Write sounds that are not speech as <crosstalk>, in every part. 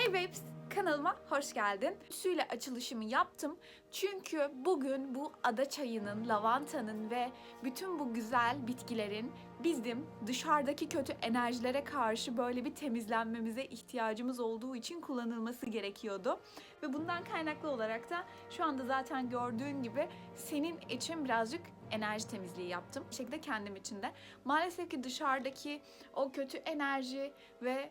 Hey Babes, kanalıma hoş geldin. Süyle açılışımı yaptım. Çünkü bugün bu ada çayının, lavantanın ve bütün bu güzel bitkilerin bizim dışarıdaki kötü enerjilere karşı böyle bir temizlenmemize ihtiyacımız olduğu için kullanılması gerekiyordu. Ve bundan kaynaklı olarak da şu anda zaten gördüğün gibi senin için birazcık enerji temizliği yaptım. Bir şekilde kendim için de. Maalesef ki dışarıdaki o kötü enerji ve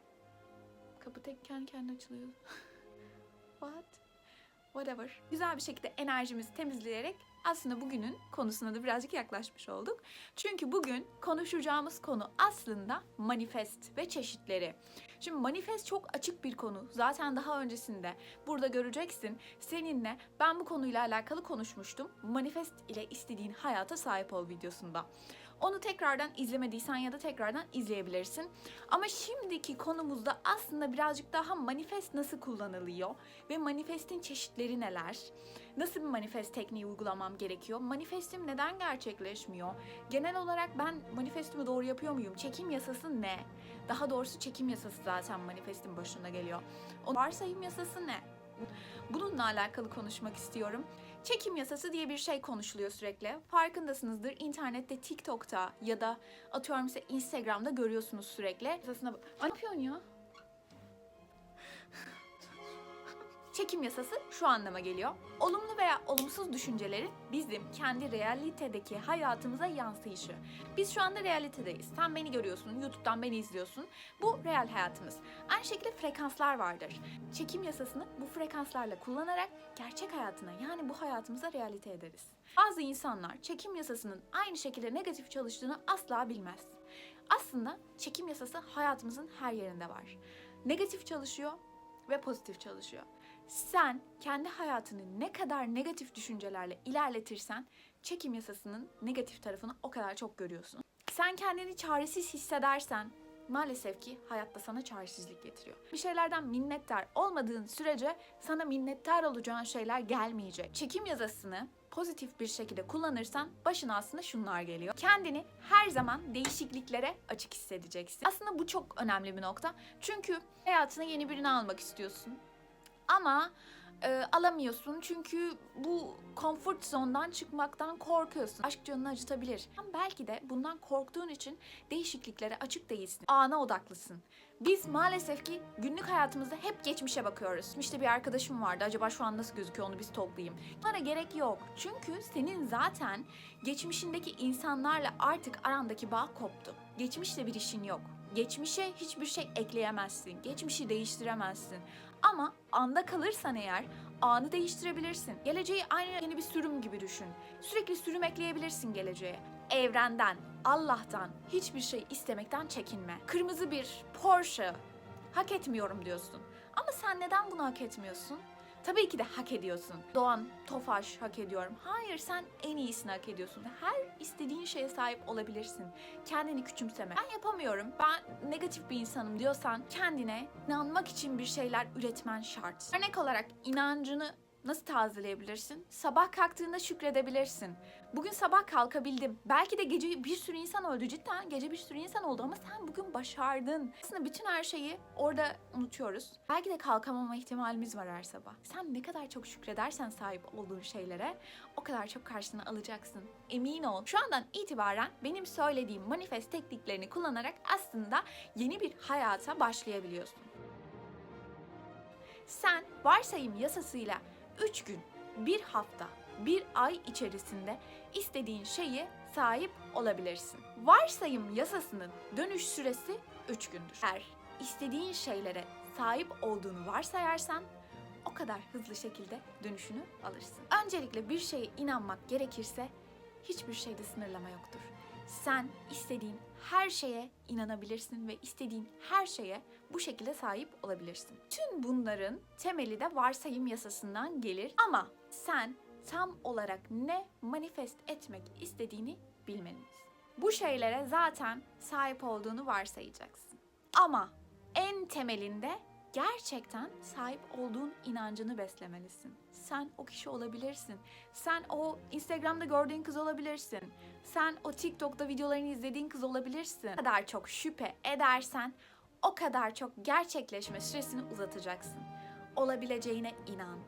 kapı tek kendi kendine açılıyor. <laughs> What? Whatever. Güzel bir şekilde enerjimizi temizleyerek aslında bugünün konusuna da birazcık yaklaşmış olduk. Çünkü bugün konuşacağımız konu aslında manifest ve çeşitleri. Şimdi manifest çok açık bir konu. Zaten daha öncesinde burada göreceksin. Seninle ben bu konuyla alakalı konuşmuştum. Manifest ile istediğin hayata sahip ol videosunda. Onu tekrardan izlemediysen ya da tekrardan izleyebilirsin. Ama şimdiki konumuzda aslında birazcık daha manifest nasıl kullanılıyor ve manifestin çeşitleri neler? Nasıl bir manifest tekniği uygulamam gerekiyor? Manifestim neden gerçekleşmiyor? Genel olarak ben manifestimi doğru yapıyor muyum? Çekim yasası ne? Daha doğrusu çekim yasası zaten manifestin başına geliyor. O varsayım yasası ne? Bununla alakalı konuşmak istiyorum. Çekim yasası diye bir şey konuşuluyor sürekli. Farkındasınızdır. İnternette, TikTok'ta ya da atıyorum size Instagram'da görüyorsunuz sürekli. Yasasına ne yapıyorsun ya? Çekim yasası şu anlama geliyor. Olumlu veya olumsuz düşüncelerin bizim kendi realitedeki hayatımıza yansıyışı. Biz şu anda realitedeyiz. Sen beni görüyorsun, YouTube'dan beni izliyorsun. Bu real hayatımız. Aynı şekilde frekanslar vardır. Çekim yasasını bu frekanslarla kullanarak gerçek hayatına yani bu hayatımıza realite ederiz. Bazı insanlar çekim yasasının aynı şekilde negatif çalıştığını asla bilmez. Aslında çekim yasası hayatımızın her yerinde var. Negatif çalışıyor ve pozitif çalışıyor. Sen kendi hayatını ne kadar negatif düşüncelerle ilerletirsen çekim yasasının negatif tarafını o kadar çok görüyorsun. Sen kendini çaresiz hissedersen maalesef ki hayatta sana çaresizlik getiriyor. Bir şeylerden minnettar olmadığın sürece sana minnettar olacağın şeyler gelmeyecek. Çekim yazısını pozitif bir şekilde kullanırsan başına aslında şunlar geliyor. Kendini her zaman değişikliklere açık hissedeceksin. Aslında bu çok önemli bir nokta. Çünkü hayatına yeni birini almak istiyorsun. Ama e, alamıyorsun çünkü bu comfort zone'dan çıkmaktan korkuyorsun. Aşk canını acıtabilir. Belki de bundan korktuğun için değişikliklere açık değilsin. Ana odaklısın. Biz maalesef ki günlük hayatımızda hep geçmişe bakıyoruz. İşte bir arkadaşım vardı. Acaba şu an nasıl gözüküyor onu biz toplayayım. Bunlara gerek yok. Çünkü senin zaten geçmişindeki insanlarla artık arandaki bağ koptu. Geçmişle bir işin yok. Geçmişe hiçbir şey ekleyemezsin. Geçmişi değiştiremezsin. Ama anda kalırsan eğer anı değiştirebilirsin. Geleceği aynı yeni bir sürüm gibi düşün. Sürekli sürüm ekleyebilirsin geleceğe. Evrenden, Allah'tan hiçbir şey istemekten çekinme. Kırmızı bir Porsche hak etmiyorum diyorsun. Ama sen neden bunu hak etmiyorsun? Tabii ki de hak ediyorsun. Doğan, Tofaş hak ediyorum. Hayır sen en iyisini hak ediyorsun. Her istediğin şeye sahip olabilirsin. Kendini küçümseme. Ben yapamıyorum. Ben negatif bir insanım diyorsan kendine inanmak için bir şeyler üretmen şart. Örnek olarak inancını Nasıl tazeleyebilirsin? Sabah kalktığında şükredebilirsin. Bugün sabah kalkabildim. Belki de gece bir sürü insan öldü cidden. Gece bir sürü insan oldu ama sen bugün başardın. Aslında bütün her şeyi orada unutuyoruz. Belki de kalkamama ihtimalimiz var her sabah. Sen ne kadar çok şükredersen sahip olduğun şeylere o kadar çok karşına alacaksın. Emin ol. Şu andan itibaren benim söylediğim manifest tekniklerini kullanarak aslında yeni bir hayata başlayabiliyorsun. Sen varsayım yasasıyla 3 gün, bir hafta, bir ay içerisinde istediğin şeyi sahip olabilirsin. Varsayım yasasının dönüş süresi 3 gündür. Eğer istediğin şeylere sahip olduğunu varsayarsan o kadar hızlı şekilde dönüşünü alırsın. Öncelikle bir şeye inanmak gerekirse hiçbir şeyde sınırlama yoktur. Sen istediğin her şeye inanabilirsin ve istediğin her şeye bu şekilde sahip olabilirsin. Tüm bunların temeli de varsayım yasasından gelir ama sen tam olarak ne manifest etmek istediğini bilmelisin. Bu şeylere zaten sahip olduğunu varsayacaksın. Ama en temelinde gerçekten sahip olduğun inancını beslemelisin. Sen o kişi olabilirsin. Sen o Instagram'da gördüğün kız olabilirsin. Sen o TikTok'ta videolarını izlediğin kız olabilirsin. Ne kadar çok şüphe edersen o kadar çok gerçekleşme süresini uzatacaksın. Olabileceğine inan.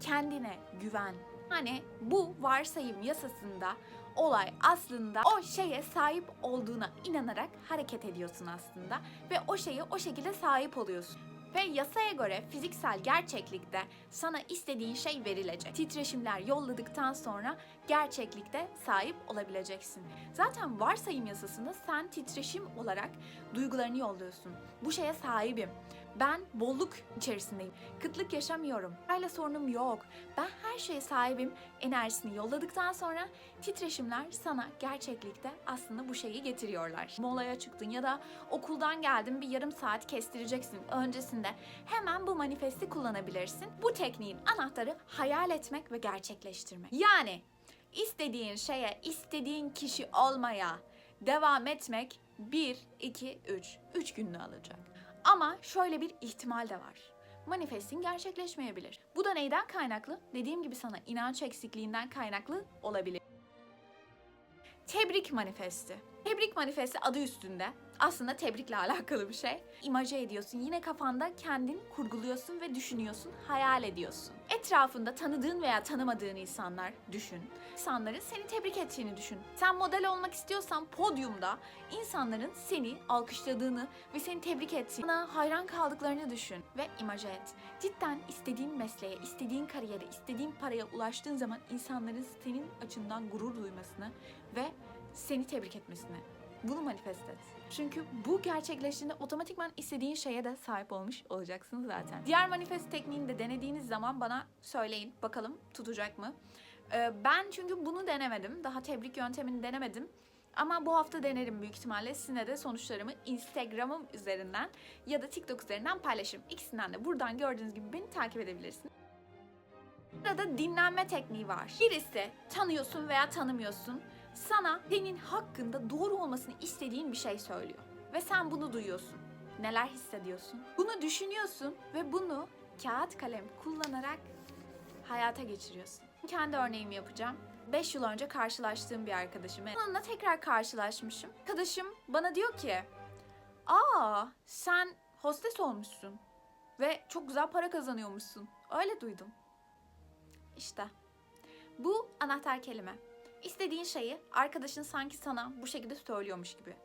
Kendine güven. Hani bu varsayım yasasında olay aslında o şeye sahip olduğuna inanarak hareket ediyorsun aslında ve o şeye o şekilde sahip oluyorsun. Ve yasaya göre fiziksel gerçeklikte sana istediğin şey verilecek. Titreşimler yolladıktan sonra gerçeklikte sahip olabileceksin. Zaten varsayım yasasında sen titreşim olarak duygularını yolluyorsun. Bu şeye sahibim. Ben bolluk içerisindeyim. Kıtlık yaşamıyorum. Parayla sorunum yok. Ben her şeye sahibim. Enerjisini yolladıktan sonra titreşimler sana gerçeklikte aslında bu şeyi getiriyorlar. Molaya çıktın ya da okuldan geldin bir yarım saat kestireceksin. Öncesinde hemen bu manifesti kullanabilirsin. Bu tekniğin anahtarı hayal etmek ve gerçekleştirmek. Yani istediğin şeye, istediğin kişi olmaya devam etmek 1, 2, 3. 3 gününü alacak. Ama şöyle bir ihtimal de var. Manifestin gerçekleşmeyebilir. Bu da neyden kaynaklı? Dediğim gibi sana inanç eksikliğinden kaynaklı olabilir. Tebrik manifesti. Tebrik manifesti adı üstünde. Aslında tebrikle <laughs> alakalı bir şey. İmaje ediyorsun. Yine kafanda kendin kurguluyorsun ve düşünüyorsun, hayal ediyorsun. Etrafında tanıdığın veya tanımadığın insanlar düşün. İnsanların seni tebrik ettiğini düşün. Sen model olmak istiyorsan podyumda insanların seni alkışladığını ve seni tebrik ettiğini, sana hayran kaldıklarını düşün ve imaje et. Cidden istediğin mesleğe, istediğin kariyere, istediğin paraya ulaştığın zaman insanların senin açından gurur duymasını ve seni tebrik etmesini. Bunu manifest et. Çünkü bu gerçekleştiğinde otomatikman istediğin şeye de sahip olmuş olacaksın zaten. Diğer manifest tekniğini de denediğiniz zaman bana söyleyin bakalım tutacak mı? Ee, ben çünkü bunu denemedim. Daha tebrik yöntemini denemedim. Ama bu hafta denerim büyük ihtimalle. Sizinle de sonuçlarımı Instagram'ım üzerinden ya da TikTok üzerinden paylaşırım. İkisinden de buradan gördüğünüz gibi beni takip edebilirsiniz. Burada dinlenme tekniği var. Birisi tanıyorsun veya tanımıyorsun. Sana senin hakkında doğru olmasını istediğin bir şey söylüyor. Ve sen bunu duyuyorsun. Neler hissediyorsun? Bunu düşünüyorsun ve bunu kağıt kalem kullanarak hayata geçiriyorsun. Kendi örneğimi yapacağım. 5 yıl önce karşılaştığım bir arkadaşım. Onunla tekrar karşılaşmışım. Arkadaşım bana diyor ki, Aa sen hostes olmuşsun ve çok güzel para kazanıyormuşsun. Öyle duydum. İşte bu anahtar kelime. İstediğin şeyi arkadaşın sanki sana bu şekilde söylüyormuş gibi.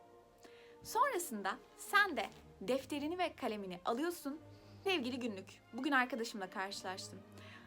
Sonrasında sen de defterini ve kalemini alıyorsun. Sevgili günlük, bugün arkadaşımla karşılaştım.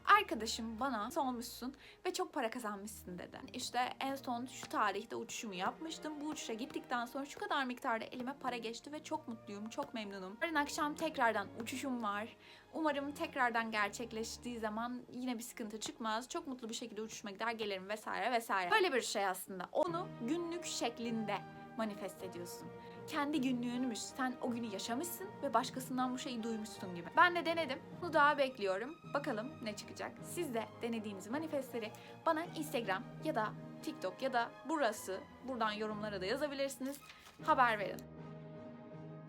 Arkadaşım bana olmuşsun ve çok para kazanmışsın dedi. İşte en son şu tarihte uçuşumu yapmıştım. Bu uçuşa gittikten sonra şu kadar miktarda elime para geçti ve çok mutluyum, çok memnunum. Yarın akşam tekrardan uçuşum var. Umarım tekrardan gerçekleştiği zaman yine bir sıkıntı çıkmaz. Çok mutlu bir şekilde uçuşuma gider gelirim vesaire vesaire. Böyle bir şey aslında. Onu günlük şeklinde manifest ediyorsun. Kendi günlüğünmüş. Sen o günü yaşamışsın ve başkasından bu şeyi duymuşsun gibi. Ben de denedim. Bunu daha bekliyorum. Bakalım ne çıkacak. Siz de denediğiniz manifestleri bana Instagram ya da TikTok ya da burası buradan yorumlara da yazabilirsiniz. Haber verin.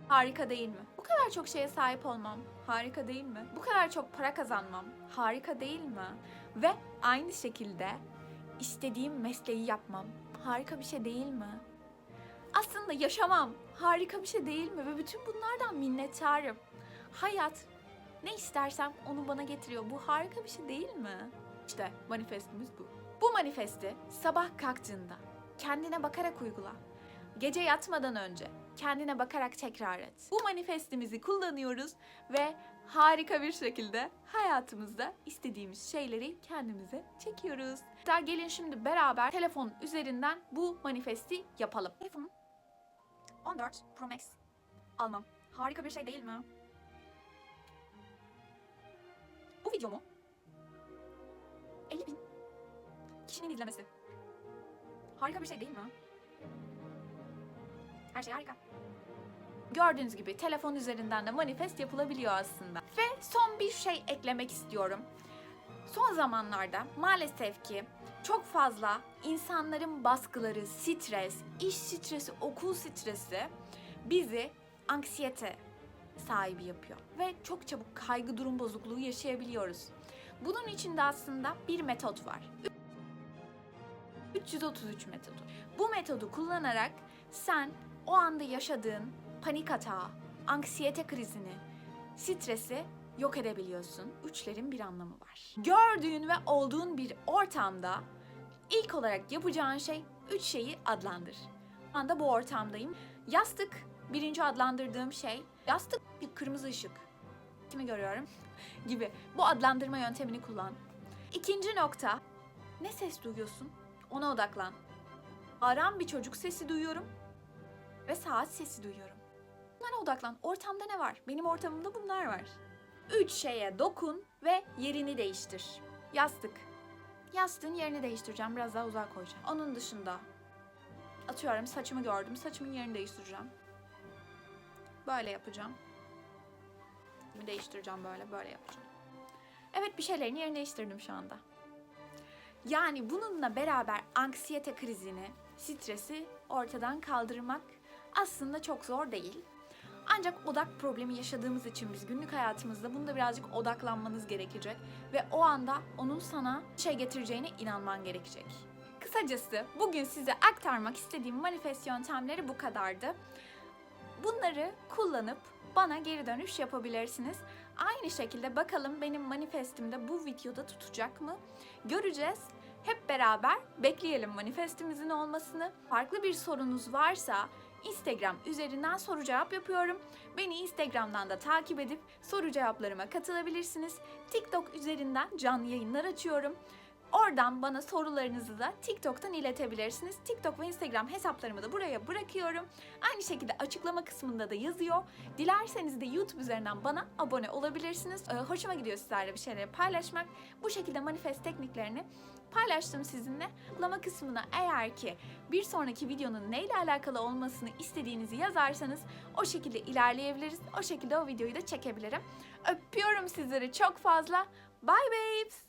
Harika değil mi? Bu kadar çok şeye sahip olmam harika değil mi? Bu kadar çok para kazanmam harika değil mi? Ve aynı şekilde istediğim mesleği yapmam harika bir şey değil mi? Aslında yaşamam harika bir şey değil mi? Ve bütün bunlardan minnettarım. Hayat ne istersem onu bana getiriyor. Bu harika bir şey değil mi? İşte manifestimiz bu. Bu manifesti sabah kalktığında kendine bakarak uygula. Gece yatmadan önce kendine bakarak tekrar et. Bu manifestimizi kullanıyoruz ve harika bir şekilde hayatımızda istediğimiz şeyleri kendimize çekiyoruz. Hatta gelin şimdi beraber telefon üzerinden bu manifesti yapalım. Telefon 14 Pro Max almam. Harika bir şey değil mi? Bu videomu 50 bin kişinin izlemesi. Harika bir şey değil mi? Her şey harika. Gördüğünüz gibi telefon üzerinden de manifest yapılabiliyor aslında. Ve son bir şey eklemek istiyorum. Son zamanlarda maalesef ki çok fazla insanların baskıları, stres, iş stresi, okul stresi bizi anksiyete sahibi yapıyor. Ve çok çabuk kaygı durum bozukluğu yaşayabiliyoruz. Bunun için de aslında bir metot var. 333 metodu. Bu metodu kullanarak sen o anda yaşadığın panik atağı, anksiyete krizini, stresi yok edebiliyorsun. Üçlerin bir anlamı var. Gördüğün ve olduğun bir ortamda ilk olarak yapacağın şey üç şeyi adlandır. Şu anda bu ortamdayım. Yastık birinci adlandırdığım şey. Yastık bir kırmızı ışık. Kimi görüyorum? <laughs> gibi. Bu adlandırma yöntemini kullan. İkinci nokta. Ne ses duyuyorsun? Ona odaklan. Aram bir çocuk sesi duyuyorum ve saat sesi duyuyorum. Bunlara odaklan. Ortamda ne var? Benim ortamımda bunlar var. Üç şeye dokun ve yerini değiştir. Yastık. Yastığın yerini değiştireceğim. Biraz daha uzağa koyacağım. Onun dışında atıyorum saçımı gördüm. Saçımın yerini değiştireceğim. Böyle yapacağım. Değiştireceğim böyle, böyle yapacağım. Evet bir şeylerin yerini değiştirdim şu anda. Yani bununla beraber anksiyete krizini, stresi ortadan kaldırmak aslında çok zor değil. Ancak odak problemi yaşadığımız için biz günlük hayatımızda bunda birazcık odaklanmanız gerekecek ve o anda onun sana şey getireceğine inanman gerekecek. Kısacası bugün size aktarmak istediğim manifest yöntemleri bu kadardı. Bunları kullanıp bana geri dönüş yapabilirsiniz. Aynı şekilde bakalım benim manifestimde bu videoda tutacak mı? Göreceğiz. Hep beraber bekleyelim manifestimizin olmasını. Farklı bir sorunuz varsa Instagram üzerinden soru cevap yapıyorum. Beni Instagram'dan da takip edip soru cevaplarıma katılabilirsiniz. TikTok üzerinden canlı yayınlar açıyorum. Oradan bana sorularınızı da TikTok'tan iletebilirsiniz. TikTok ve Instagram hesaplarımı da buraya bırakıyorum. Aynı şekilde açıklama kısmında da yazıyor. Dilerseniz de YouTube üzerinden bana abone olabilirsiniz. Ee, hoşuma gidiyor sizlerle bir şeyleri paylaşmak. Bu şekilde manifest tekniklerini paylaştım sizinle. Açıklama kısmına eğer ki bir sonraki videonun neyle alakalı olmasını istediğinizi yazarsanız o şekilde ilerleyebiliriz. O şekilde o videoyu da çekebilirim. Öpüyorum sizleri çok fazla. Bye babes.